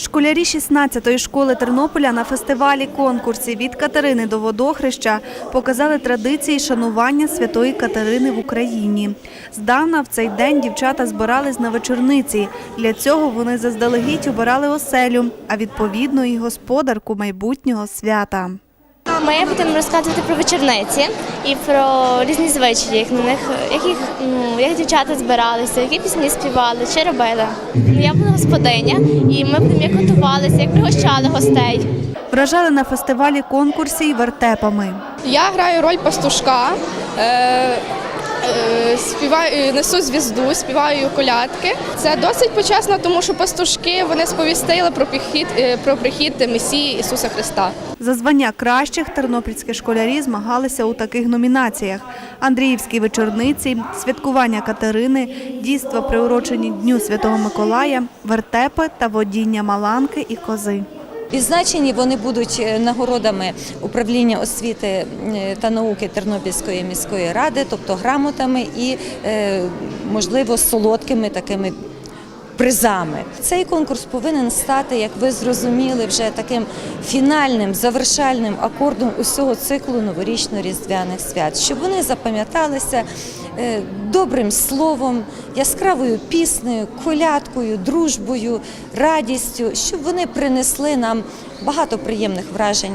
Школярі 16-ї школи Тернополя на фестивалі конкурсі від Катерини до Водохреща показали традиції шанування святої Катерини в Україні. Здавна в цей день дівчата збирались на вечорниці. Для цього вони заздалегідь обирали оселю, а відповідно і господарку майбутнього свята. Ми будемо розказувати про вечорниці і про різні звичаї, як на них, яких ну, як дівчата збиралися, які пісні співали, що робили. Я була господиня, і ми будемо як готувалися, як пригощали гостей. Вражали на фестивалі конкурсі й вертепами. Я граю роль пастушка, е, співаю, несу звізду, співаю колядки. Це досить почесно, тому що пастушки вони сповістили про прихід, е, про прихід Месії Ісуса Христа. За звання кращих тернопільські школярі змагалися у таких номінаціях: Андріївські вечорниці, святкування Катерини, дійства приурочені Дню Святого Миколая, вертепи та водіння маланки і кози. Відзначені вони будуть е, нагородами управління освіти е, та науки Тернопільської міської ради, тобто грамотами і, е, можливо, солодкими такими призами. Цей конкурс повинен стати, як ви зрозуміли, вже таким фінальним завершальним акордом усього циклу новорічно-різдвяних свят, щоб вони запам'яталися е, добрим словом, яскравою піснею, колядкою, дружбою, радістю, щоб вони принесли нам багато приємних вражень.